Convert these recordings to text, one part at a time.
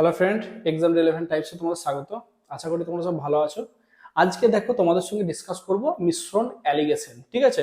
Hello friend exam relevant টাইপসে তোমাদের স্বাগত। আশা করি তোমরা সব ভালো আছো। আজকে দেখো তোমাদের সঙ্গে ডিসকাস করব মিশ্রণ অ্যালিগেশন ঠিক আছে?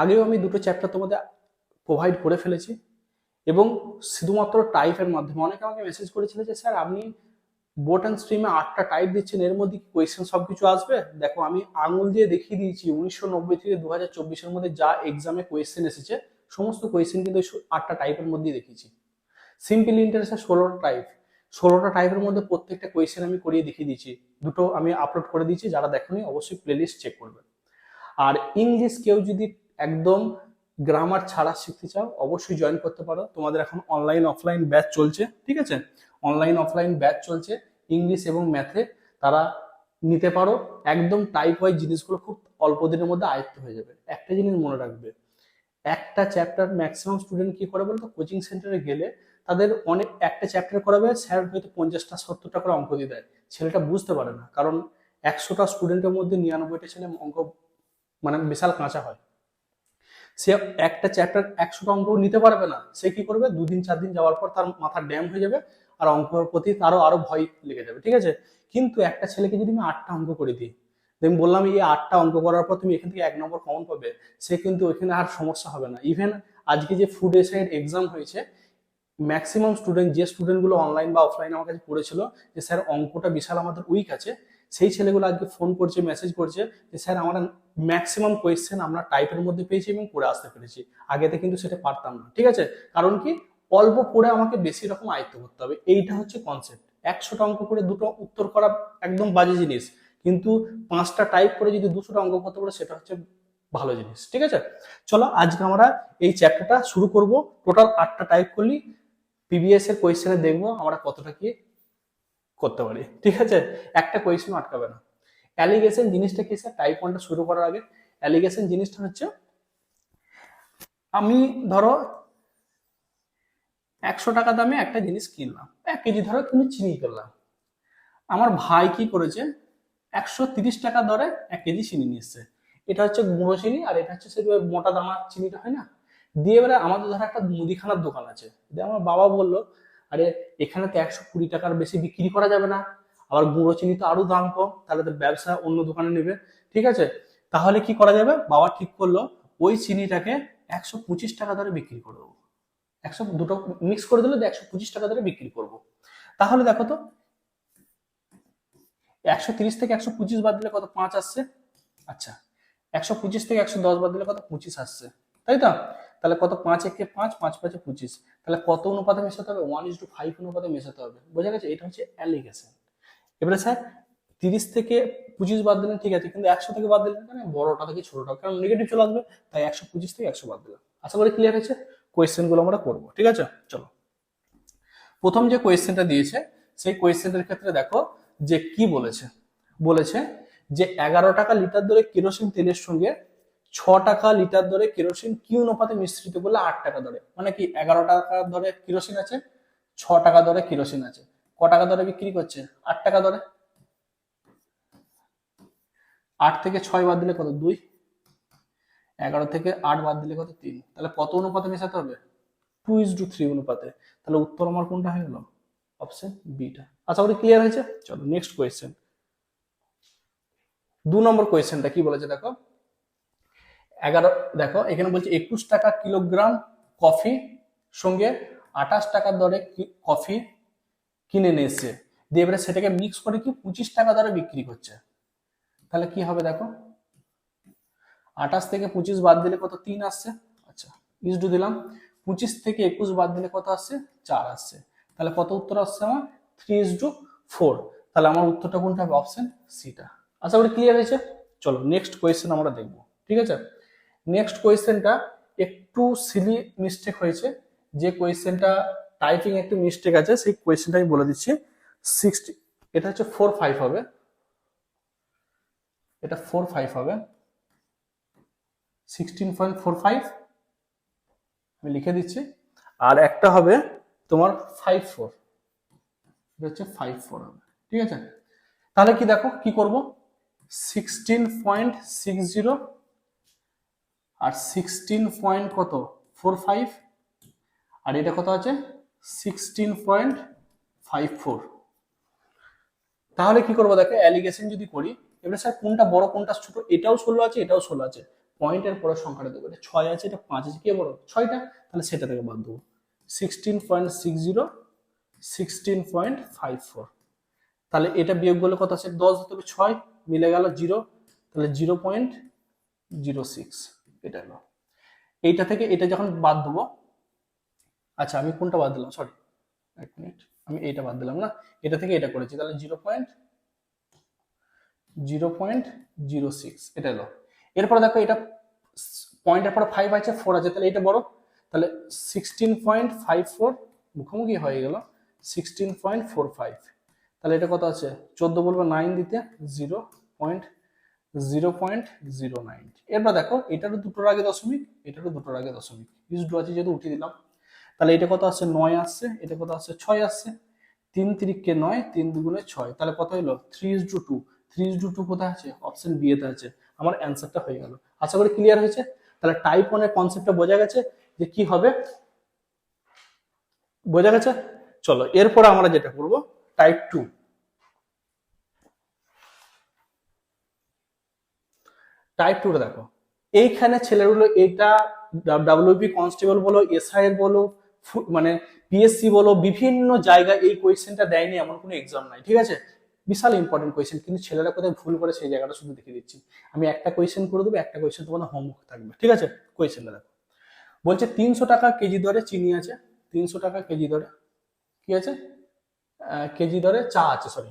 আগেও আমি দুটো চ্যাপ্টার তোমাদের প্রোভাইড করে ফেলেছি এবং শুধুমাত্র টাইপের মাধ্যমে অনেকে আমাকে মেসেজ করেছিল যে, স্যার, আপনি বোট অ্যান্ড স্ট্রিমে আটটা টাইপ দিচ্ছেন, এর মধ্যে কি কোয়েশ্চেন সব কিছু আসবে? দেখো, আমি আঙুল দিয়ে দেখিয়ে দিয়েছি, উনিশশো নব্বই থেকে দু হাজার চব্বিশের মধ্যে যা এক্সামে কোয়েশ্চেন এসেছে, সমস্ত কোয়েশ্চেন কিন্তু আটটা টাইপের মধ্যেই দেখিয়েছি। সিম্পল ইন্টারেস্টের ষোলোটা টাইপ ষোলোটা টাইপের মধ্যে প্রত্যেকটা কোয়েশ্চেন আমি করিয়ে দেখিয়ে দিয়েছি দুটো আমি আপলোড করে দিয়েছি যারা দেখেনি অবশ্যই প্লেলিস্ট চেক করবে। আর ইংলিশ কেউ যদি একদম গ্রামার ছাড়া শিখতে চাও, অবশ্যই জয়েন করতে পারো। তোমাদের এখন অনলাইন অফলাইন ব্যাচ চলছে, ঠিক আছে? অনলাইন অফলাইন ব্যাচ চলছে। ইংলিশ এবং ম্যাথে তারা নিতে পারো। একদম টাইপ ওয়াইজ জিনিসগুলো খুব অল্প দিনের মধ্যে আয়ত্ত হয়ে যাবে। একটা জিনিস মনে রাখবে, একটা চ্যাপ্টার ম্যাক্সিমাম স্টুডেন্ট কি করে বলতো? কোচিং সেন্টারে গেলে তাদের অনেক, একটা চ্যাপ্টার করাবে স্যার হয়তো পঞ্চাশটা, সত্তরটা করে অঙ্ক দিয়ে দেয়। ছেলেটা বুঝতে পারে না, কারণ একশোটা স্টুডেন্টের মধ্যে নিরানব্বইটা ছেলে অঙ্ক মানে বিশাল কাঁচা হয়। সে একটা চ্যাপ্টার একশোটা অঙ্ক নিতে পারবে না, সে কি করবে? দুদিন চার দিন যাওয়ার পর তার মাথা ড্যাম হয়ে যাবে আর অঙ্কের প্রতি তারও আরও ভয় লেগে যাবে, ঠিক আছে? কিন্তু একটা ছেলেকে যদি আমি আটটা অঙ্ক করে দিই আমি বললাম, এই আটটা অঙ্ক করার পর তুমি এখান থেকে এক নম্বর কমন পাবে। সে কিন্তু ওইখানে আর সমস্যা হবে না। ইভেন আজকে যে ফুড এসাইড এক্সাম হয়েছে ম্যাক্সিমাম স্টুডেন্ট যে স্টুডেন্টগুলো অনলাইন বা অফলাইন আমার কাছে পড়েছিল, যে স্যার অঙ্কটা বিশাল আমাদের উইক আছে, সেই ছেলেগুলো আজকে ফোন করছে মেসেজ করছে, যে স্যার আমরা ম্যাক্সিমাম কোয়েশ্চেন আমরা টাইপের মধ্যে পেয়েছি এবং পড়ে আসতে পেরেছি। আগেতে কিন্তু সেটা পারতাম না, ঠিক আছে? কারণ কি? অল্প পড়ে আমাকে বেশি রকম আয়ত্ত করতে হবে, এইটা হচ্ছে কনসেপ্ট একশোটা অঙ্ক করে দুটো উত্তর করা একদম বাজে জিনিস, কিন্তু পাঁচটা টাইপ করে যদি দুশোটা অঙ্ক করতে পারে, সেটা হচ্ছে ভালো জিনিস, ঠিক আছে? চলো আজকে আমরা এই চ্যাপ্টারটা শুরু করব। টোটাল আটটা টাইপ করলি পিবিএস এর কোয়েশ্চেনে দেখব আমরা কতটা কি করতে পারি। ঠিক আছে? একটা কোয়েশ্চেন আটকাবে না। অ্যালিগেশন জিনিসটা কি স্যার টাইপ ওয়ানটা শুরু করার আগে অ্যালিগেশন জিনিসটা হচ্ছে, আমি ধরো একশো টাকা দামে একটা জিনিস কিনলাম। এক কেজি ধরো তুমি চিনি করলাম আমার ভাই কি করেছে? একশো তিরিশ টাকা দরে এক কেজি চিনি নিয়ে এসছে। এটা হচ্ছে গুঁড়ো চিনি আর এটা হচ্ছে সেই মোটা দামার চিনিটা হয় না? দিয়ে এবারে আমাদের ধরো একটা মুদিখানার দোকান আছে। দিয়ে আমার বাবা বলল, আরে, এখানে তো একশো কুড়ি টাকার বেশি বিক্রি করা যাবে না। আবার গুঁড়ো চিনি তো আরও দাম কম, তাহলে তো ব্যবসা অন্য দোকানে নেবে। ঠিক আছে? তাহলে কি করা যাবে? বাবা ঠিক করল, ওই চিনিটাকে একশো পঁচিশ টাকা দরে বিক্রি করে দেবো। একশো দুটো মিক্স করে দিলে একশো পঁচিশ টাকা দরে বিক্রি করব। তাহলে দেখো তো, একশো তিরিশ থেকে একশো পঁচিশ বাদ দিলে কত পাঁচ আসছে? আচ্ছা একশো পঁচিশ থেকে একশো দশ বাদ দিলে কত পঁচিশ আসছে? তাই তো? তাহলে কত পাঁচ একে পাঁচ পাঁচ পাঁচে পঁচিশ। তাহলে কত অনুপাতে মেশাতে হবে? ওয়ান ইস টু ফাইভ অনুপাতে মেশাতে হবে। বোঝা গেছে? এটা হচ্ছে অ্যালিগেশন এবারে স্যার তিরিশ থেকে পঁচিশ বাদ দিলেন, ঠিক আছে, কিন্তু একশো থেকে বাদ দিলেন কেন? বড়টা থেকে ছোটটা। কারণ নেগেটিভ চলে আসবে, তাই একশো পঁচিশ থেকে একশো বাদ দিলাম। আশা করি ক্লিয়ার হয়েছে? কোয়েশ্চেনগুলো আমরা করব, ঠিক আছে? চলো। প্রথম যে কোয়েশ্চেনটা দিয়েছে, সেই কোয়েশ্চেনটার ক্ষেত্রে দেখো যে কি বলেছে? বলেছে যে, এগারো টাকা লিটার দরে কেরোসিন তেলের সঙ্গে ছ টাকা লিটার দরে কেরোসিন কি অনুপাতে মিশ্রিত করলে আট টাকা দরে। মানে কি, এগারো টাকা দরে কেরোসিন আছে, ছ টাকা দরে কেরোসিন আছে। ক টাকা দরে বিক্রি করছে? আট টাকা দরে। আট থেকে ছয় বাদ দিলে কত? দুই। এগারো থেকে আট বাদ দিলে কত? তিন। তাহলে কত অনুপাতে মেশাতে হবে? টু ইজ টু থ্রি অনুপাতে। তাহলে উত্তর আমার কোনটা হয়ে গেল? অপশন বিটা আশা করি ক্লিয়ার হয়েছে? চলো নেক্সট কোয়েশ্চেন দু নম্বর কোয়েশ্চেনটা কি বলেছে দেখো? এগারো, দেখো, এখানে বলছে একুশ টাকা কিলোগ্রাম কফি সঙ্গে আঠাশ টাকার দরে কফি কিনে নিয়ে দিয়ে এবারে সেটাকে মিক্স করে কি পঁচিশ টাকা দরে বিক্রি করছে। তাহলে কি হবে দেখো? আঠাশ থেকে পঁচিশ বাদ দিলে কত? তিন আসছে। আচ্ছা ইস টু দিলাম। পঁচিশ থেকে একুশ বাদ দিলে কত আসছে? চার আসছে। তাহলে কত উত্তর আসছে আমার? থ্রি ইস টু ফোর তাহলে আমার উত্তরটা কোনটা হবে? অপশন সিটা আশা করি ক্লিয়ার হয়েছে? চলো নেক্সট কোয়েশ্চেন আমরা দেখব। ঠিক আছে? নেক্সট কোয়েশ্চেনটা একটু সিলি মিস্টেক হয়েছে। যে কোয়েশ্চেনটা টাইপিং একটু মিস্টেক আছে, সেই কোয়েশ্চেনটা আমি বলে দিচ্ছি। সিক্সটি এটা হচ্ছে ফোর ফাইভ হবে। এটা ফোর ফাইভ হবে। সিক্সটিন পয়েন্ট ফোর ফাইভ আমি লিখে দিচ্ছি। আর একটা হবে তোমার ফাইভ ফোর এটা হচ্ছে ফাইভ ফোর হবে। ঠিক আছে? তাহলে কি দেখো, কি করব? সিক্সটিন পয়েন্ট সিক্স জিরো আর সিক্সটিন পয়েন্ট কত? ফোর ফাইভ আর এটা কত আছে? সিক্সটিন পয়েন্ট ফাইভ ফোর তাহলে কি করব দেখো অ্যালিগেশন যদি করি, এবারে স্যার কোনটা বড়, কোনটা ছোট, এটাও ষোলো আছে, এটাও ষোলো আছে। পয়েন্টের পরে সংখ্যাটা দেবো। এটা ছয় আছে, এটা পাঁচ আছে, কে বড়? ছয়টা। তাহলে সেটা থেকে বাদ দেবো। Sixteen point six zero sixteen point five four তাহলে এটা বিয়োগ করলে কত আছে? দশ হতে হবে ছয়, মিলে গেল জিরো তাহলে জিরো পয়েন্ট জিরো সিক্স এটা হলো এইটা থেকে এটা যখন বাদ দেবো আচ্ছা আমি কোনটা বাদ দিলাম? সরি এক মিনিট, আমি এইটা বাদ দিলাম না। এটা থেকে এটা করেছি, তাহলে zero point zero point zero six, এটা এলো এরপরে দেখো এটা পয়েন্টের পরে ফাইভ আছে ফোর আছে, তাহলে এটা বড়। তাহলে সিক্সটিন পয়েন্ট ফাইভ ফোর মুখোমুখি হয়ে গেল সিক্সটিন পয়েন্ট ফোর ফাইভ তাহলে এটা কত আছে? চোদ্দ বলব নাইন দিতে zero point zero point zero nine এরপর দেখো, এটারও দুটোর আগে দশমিক, এটারও দুটোর আগে দশমিক। ইউজ ডু আছে যেহেতু উঠিয়ে দিলাম, তাহলে এটা কত আসছে? নয় আসছে। এটা কত আসছে? ছয় আসছে। তিন তিরিককে নয়, তিন দুগুণে ছয়। তাহলে কত হলো? Three is two two three is two two কোথায় আছে? অপশন বি এতে আছে। আমার অ্যান্সারটা হয়ে গেল। আশা করি ক্লিয়ার হয়েছে? তাহলে টাইপ ওয়ানের কনসেপ্টটা বোঝা গেছে যে কি হবে? বোঝা গেছে? চলো, এরপর আমরা যেটা করব টাইপ টু টাইপ টুটা দেখো। এইখানে ছেলেগুলো এটা ডাব্লিউপি কনস্টেবল বলো এসআই এর বলো মানে পিএসসি বলো, বিভিন্ন জায়গায় এই কোয়েশ্চেনটা দেয়নি, এমন কোনো এক্সাম নাই, ঠিক আছে? বিশাল ইম্পর্টেন্ট কোয়েশ্চেন কিন্তু ছেলেরা কোথায় ভুল করে সেই জায়গাটা শুধু দেখিয়ে দিচ্ছি। আমি একটা কোয়েশ্চেন করে দেবো, একটা কোয়েশ্চেন তোমাদের হোমওয়ার্ক থাকবে, ঠিক আছে? কোয়েশ্চেনটা দেখো। বলছে তিনশো টাকা কেজি দরে চিনি আছে, তিনশো টাকা কেজি দরে, কি আছে? কেজি দরে চা আছে সরি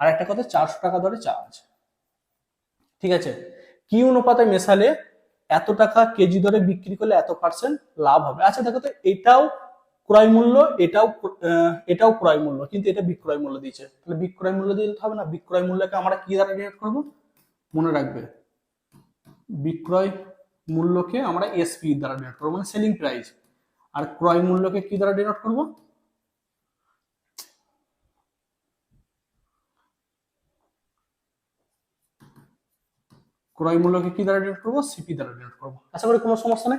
আর একটা কথা, চারশো টাকা দরে চা আছে, ঠিক আছে? কি অনুপাতে মেশালে এত টাকা কেজি দরে বিক্রি করলে এত পার্সেন্ট লাভ হবে? আচ্ছা দেখো তো, এটাও ক্রয় মূল্য, এটাও এটাও ক্রয় মূল্য, কিন্তু এটা বিক্রয় মূল্য দিয়েছে। তাহলে বিক্রয় মূল্য দিতে হবে না, বিক্রয় মূল্যকে আমরা কি দ্বারা ডিভাইড করব? মনে রাখবে, বিক্রয় মূল্যকে আমরা এসপি দ্বারা ডিনোট করব মানে সেলিং প্রাইস আর ক্রয় মূল্যকে কি দ্বারা ডিনোট করব? ক্রয় মূল্যকে কি দ্বারা ডিনোট করব? সিপি দ্বারা ডিনোট করব। আশা করি কোনো সমস্যা নেই।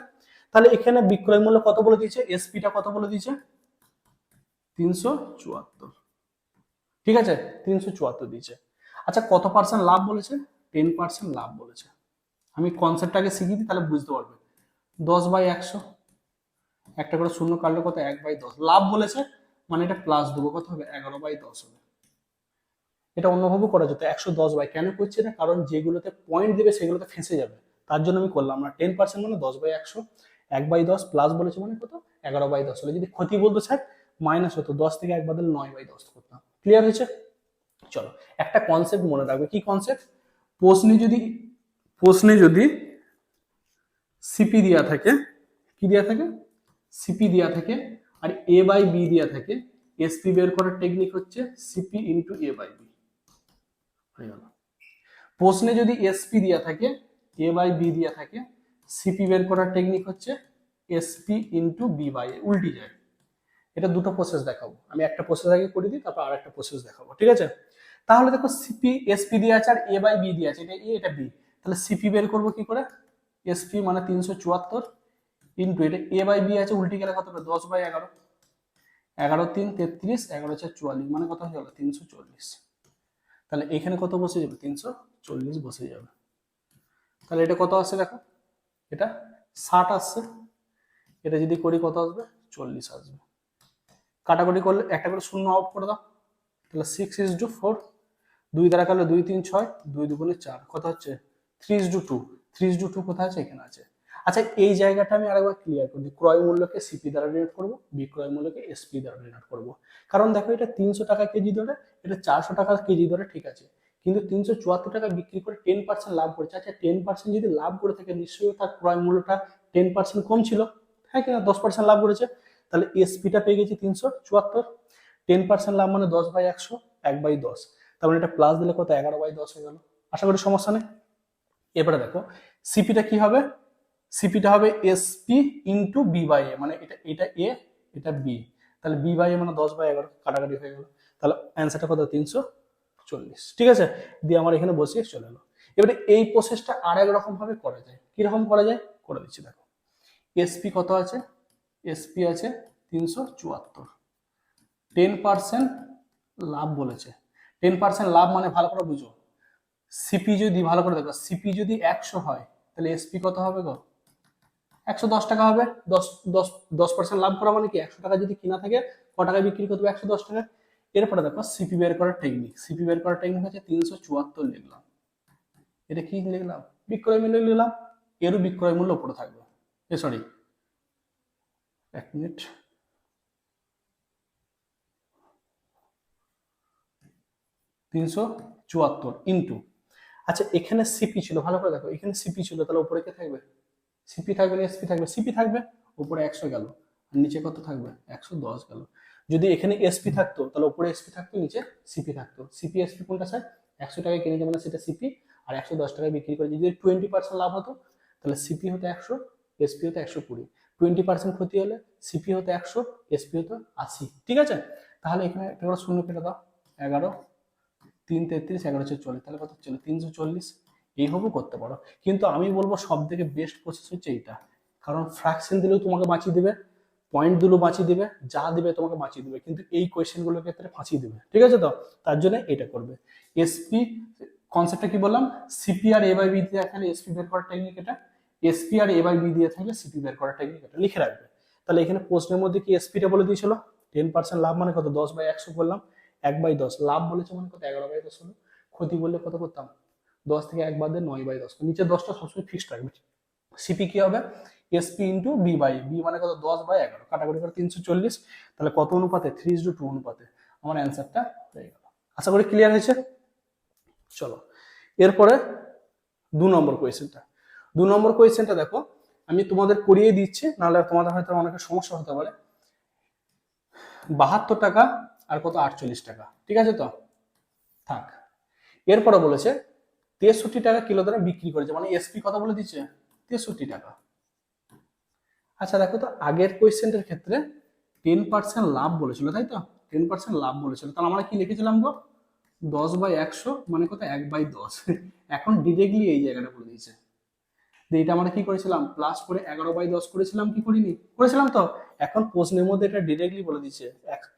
তাহলে এখানে বিক্রয় মূল্য কত বলে দিয়েছে? এসপিটা কত বলে দিয়েছে? তিনশো চুয়াত্তর। ঠিক আছে? তিনশো চুয়াত্তর দিয়েছে। আচ্ছা কত পার্সেন্ট লাভ বলেছে? টেন পার্সেন্ট লাভ বলেছে। আমি কনসেপ্টটাকে শিখিয়ে দিই তাহলে বুঝতে পারবে। দশ বাই একশো। একটা করে শূন্য কাটলে কত? এক বাই দশ। লাভ বলেছে? মানে এটা প্লাস দেবো। কত হবে? এগারো বাই দশ হবে। এটা অন্যভাবে করা যেত। একশো দশ বাই কেন করছি না? কারণ যেগুলোতে পয়েন্ট দেবে সেগুলোতে ফেঁসে যাবে। তার জন্য আমি করলাম। না টেন পার্সেন্ট মানে দশ বাই একশো, এক বাই দশ প্লাস বলেছে মানে কত? এগারো বাই দশ। হলে যদি ক্ষতি বলতো স্যার মাইনাস হতো। দশ থেকে এক বদলে নয় বাই দশ করতাম। ক্লিয়ার হয়েছে? চলো, একটা কনসেপ্ট মনে রাখবে। কি কনসেপ্ট প্রশ্নে যদি প্রশ্নে যদি সিপি দেওয়া থাকে, কি দেওয়া থাকে? সিপি দেওয়া থাকে আর এ বাই বি দেওয়া থাকে এসপি বের করার টেকনিক হচ্ছে CP into A by B হয়ে গেল। প্রশ্নে যদি এসপি দেওয়া থাকে এ বাই বি দেওয়া থাকে সিপি বের করার টেকনিক হচ্ছে SP into B by A উল্টি যায়। এটা দুটো প্রসেস দেখাবো। আমি একটা প্রসেস আগে করে দিই, তারপর আর একটা প্রসেস দেখাবো, ঠিক আছে? তাহলে দেখো সিপি এসপি দিয়ে আছে আর এ বাই বি দিয়ে আছে, এটা এ এটা বি তাহলে সিপি বের করব কি করে? এসপি মানে তিনশো চুয়াত্তর ইন্টু এটা এ বাই বি আছে, উল্টি গেলে কত দশ বাই এগারো। এগারো তিন তেত্রিশ, এগারো চার চুয়াল্লিশ মানে কত হয়ে গেল? তিনশো চল্লিশ তাহলে এখানে কত বসে যাবে? তিনশো চল্লিশ বসে যাবে। তাহলে এটা কত আসছে দেখো? এটা ষাট আসছে। এটা যদি করি কত আসবে? চল্লিশ আসবে। কাটাকুটি করলে একটা করে শূন্য আউট করে দাও। তাহলে সিক্স ইজ টু ফোর দুই দ্বারা কাটলে দুই তিন ছয়, দুই দুগুণে চার। কত হচ্ছে? Three is two two three is two two কোথায় আছে? এখানে আছে। আচ্ছা এই জায়গাটা আমি আরেকবার ক্লিয়ার করি ক্রয় মূল্যকে সিপি দ্বারা ডিনোট করব, বিক্রয় মূল্যকে এসপি দ্বারা ডিনোট করব। কারণ দেখো, এটা তিনশো টাকা কেজি ধরে, এটা চারশো টাকা কেজি ধরে ঠিক আছে। কিন্তু তিনশো চুয়াত্তর টাকা বিক্রি করে টেন পার্সেন্ট লাভ করেছে। আচ্ছা টেন পার্সেন্ট যদি লাভ করে থাকে, নিশ্চয়ই তার ক্রয় মূল্যটা টেন পার্সেন্ট কম ছিল। হ্যাঁ কিনা? দশ পার্সেন্ট লাভ করেছে। তাহলে এসপিটা পেয়ে গেছি তিনশো চুয়াত্তর। টেন পার্সেন্ট লাভ মানে দশ বাই একশো, এক বাই দশ। তার মানে এটা প্লাস দিলে কত? এগারো বাই দশ হয়ে গেল। আশা করি সমস্যা নেই। এবারে দেখো সিপিটা কি হবে? সিপিটা হবে SP into B by A মানে এটা এটা এ এটা বি তাহলে বি বাই এ মানে দশ বাই এগারো, কাটাকাটি হয়ে গেল। তাহলে অ্যান্সারটা কত? তিনশো চল্লিশ। ঠিক আছে? দিয়ে আমার এখানে বসিয়ে চলে এলো। এবারে এই প্রসেসটা আর এক ভাবে করা যায়। কীরকম করা যায়? করে দিচ্ছি, দেখো। এসপি কত আছে? এসপি আছে তিনশো চুয়াত্তর। টেন পার্সেন্ট লাভ বলেছে। টেন পার্সেন্ট লাভ মানে ভালো করে বুঝো। সিপি যদি, ভালো করে দেখো সিপি যদি একশো হয়, তাহলে এসপি কত হবে গো? একশো দশ টাকা হবে। দশ দশ দশ পার্সেন্ট লাভ করা মানে কি? একশো টাকা যদি কিনা থাকে, ক টাকায় বিক্রি করতে একশো দশ টাকা? এরপরে দেখো সিপি বের করার টেকনিক সিপি বের করার টেকনিক হচ্ছে তিনশো চুয়াত্তর লিখলাম। এটা কি লিখলাম? বিক্রয় মূল্য লিখলাম। এরও বিক্রয় মূল্য উপরে থাকবে। এ সরি এক মিনিট। তিনশো চুয়াত্তর ইন্টু। আচ্ছা এখানে সিপি ছিল। ভালো করে দেখো, এখানে সিপি ছিল, তাহলে উপরে কে থাকবে? সিপি থাকবে না এসপি থাকবে সিপি থাকবে, উপরে একশো গেল, আর নিচে কত থাকবে? একশো দশ গেল। যদি এখানে এসপি থাকতো, তাহলে উপরে এসপি থাকতো, নিচে সিপি থাকতো। সিপি এসপি কোনটা স্যার? একশো টাকায় কিনেছে মানে সেটা সিপি আর একশো দশ টাকায় বিক্রি করে, যদি টোয়েন্টি পার্সেন্ট লাভ হতো, তাহলে সিপি হতো একশো এসপি হতো একশো কুড়ি। টোয়েন্টি পার্সেন্ট ক্ষতি হলে সিপি হতো একশো এসপি হতো আশি। ঠিক আছে? তাহলে এখানে একটা শূন্য কেটে দাও। এগারো, তিন তেত্রিশ, এগারো চল্লিশ। তাহলে কত চল্লিশ তিনশো চল্লিশ। এইভাবেও করতে পারো। কিন্তু আমি বলব সব থেকে বেস্ট প্রসেস হচ্ছে এইটা। কারণ ফ্র্যাকশন দিলেও তোমাকে বাঁচিয়ে দেবে পয়েন্ট দিলেও বাঁচিয়ে দিবে, যা দিবে তোমাকে বাঁচিয়ে দিবে। কিন্তু এই কোয়েশ্চেনগুলোর ক্ষেত্রে ফাঁসিয়ে দিবে। ঠিক আছে তো? তার জন্য এটা করবে। এসপি কনসেপ্টটা কি বললাম? সিপি আর এ বাই বি দিয়ে থাকলে এসপি বের করার টেকনিক এটা। এসপি আর এ বাই বি দিয়ে থাকলে সিপি বের করার টেকনিক এটা। লিখে রাখবে। তাহলে এখানে প্রশ্নের মধ্যে কি এসপিটা বলে দিয়েছিল? টেন পার্সেন্ট লাভ মানে কত? দশ বাই একশো করলাম এক বাই দশ। লাভ বলেছে মানে কত? এগারো বাই দশ হলো। ক্ষতি বললে কত করতাম? দশ থেকে এক বাদে নয় বাই দশ। নিচে দশটা সবসময় ফিক্সড রাখবে সিপি কি হবে? SP into B by B মানে কত? দশ বাই এগারো। কাটাকুটি করে তিনশো চল্লিশ। তাহলে কত অনুপাতে? থ্রি ইস টু অনুপাতে। আমার অ্যান্সারটা হয়ে গেল। আশা করি ক্লিয়ার হয়েছে? চলো। এরপরে দু নম্বর কোয়েশ্চেনটা দু নম্বর কোয়েশ্চেনটা দেখো, আমি তোমাদের করিয়ে দিচ্ছি, নাহলে তোমাদের হয়তো অনেকের সমস্যা হতে পারে। বাহাত্তর টাকা আর কত? আটচল্লিশ টাকা। ঠিক আছে তো? থাক। এরপরে বলেছে তেষট্টি টাকা কিলো দ্বারা বিক্রি করেছে মানে এসপি কত বলে দিচ্ছে? তেষট্টি টাকা। আচ্ছা দেখো তো আগের কোয়েশ্চেনটার ক্ষেত্রে টেন পার্সেন্ট লাভ বলেছিল, তাই তো? টেন পার্সেন্ট লাভ বলেছিল। তাহলে আমরা কি লিখেছিলাম গো? দশ বাই একশো মানে কত? এক বাই দশ। এখন ডিরেক্টলি এই জায়গাটা বলে দিয়েছে। এটা আমরা কি করেছিলাম? প্লাস করে এগারো বাই দশ করেছিলাম, কি করিনি? করেছিলাম তো? এখন প্রশ্নের মধ্যে এটা ডিরেক্টলি বলে দিচ্ছে,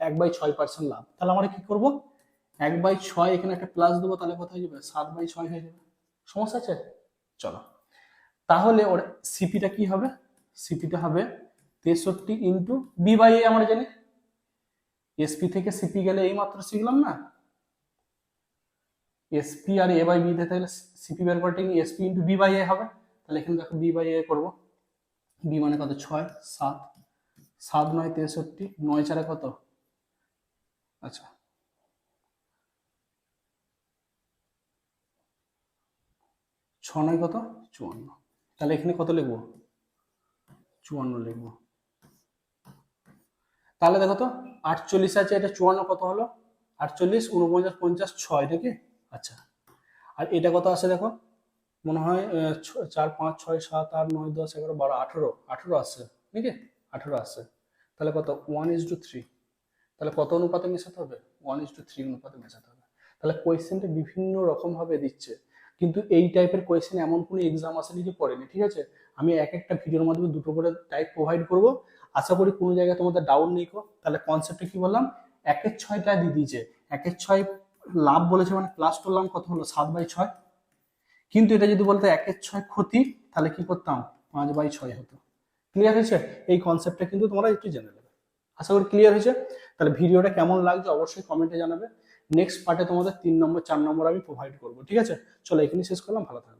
এক বাই ছয় পার্সেন্ট লাভ। তাহলে আমরা কি করব? এক বাই ছয় এখানে একটা প্লাস দেবো, তাহলে কত হয়ে যাবে? সাত বাই ছয় হয়ে যাবে। সমস্যা আছে? চলো। তাহলে ওর সিপিটা কি হবে? সিপিটা হবে তেষট্টি ইন্টু বি বাই এ আমরা জানি। এসপি থেকে সিপি গেলে এই মাত্র শিখলাম না? এসপি আর এ বাই বি তাহলে সিপি বের করে SP into B by A হবে। তাহলে এখানে দেখো বি বাই এ করব। বি মানে কত? ছয়, সাত। সাত নয় তেষট্টি, নয় চারে কত? আচ্ছা। ছ নয় কত? চুয়ান্ন। তাহলে এখানে কত লিখব? চুয়ান্ন লিখব। তাহলে দেখো তো, আটচল্লিশ আছে, এটা চুয়ান্ন কত হলো? আটচল্লিশ উনপঞ্চাশ পঞ্চাশ, ছয় নাকি আচ্ছা। আর এটা কত আছে দেখো? মনে হয় চার, পাঁচ, ছয়, সাত, আট, নয়, দশ, এগারো, বারো, আঠেরো। আঠেরো আসছে নাকি? আঠেরো আসছে তাহলে কত? One is two three. তাহলে কত অনুপাতে মেশাতে হবে? ওয়ান ইজ টু থ্রি অনুপাতে মেশাতে হবে। তাহলে কোয়েশ্চেনটা বিভিন্ন রকম ভাবে দিচ্ছে। কিন্তু এই টাইপের কোয়েশ্চেন এমন কোনো এক্সাম আসেনি যে পড়েনি, ঠিক আছে? আমি এক একটা ভিডিওর মাধ্যমে দুটো করে টাইপ প্রোভাইড করব। আশা করি কোনো জায়গায় তোমাদের ডাউট নেই কো তাহলে কনসেপ্টটা কি বললাম? একের ছয়টা দিয়ে দিয়েছে। একের ছয় লাভ বলেছে মানে প্লাস করলাম, কত হলো? সাত বাই ছয়। কিন্তু এটা যদি বলতো একের ছয় ক্ষতি, তাহলে কি করতাম? পাঁচ বাই ছয় হতো। ক্লিয়ার হয়েছে? এই কনসেপ্টটা কিন্তু তোমরা একটু জেনে নেবে। আশা করি ক্লিয়ার হয়েছে। তাহলে ভিডিওটা কেমন লাগছে অবশ্যই কমেন্টে জানাবে। নেক্সট পার্টে তোমাদের তিন নম্বর, চার নম্বর আমি প্রোভাইড করব, ঠিক আছে? চলো এখানে শেষ করলাম, ভালো থাকবে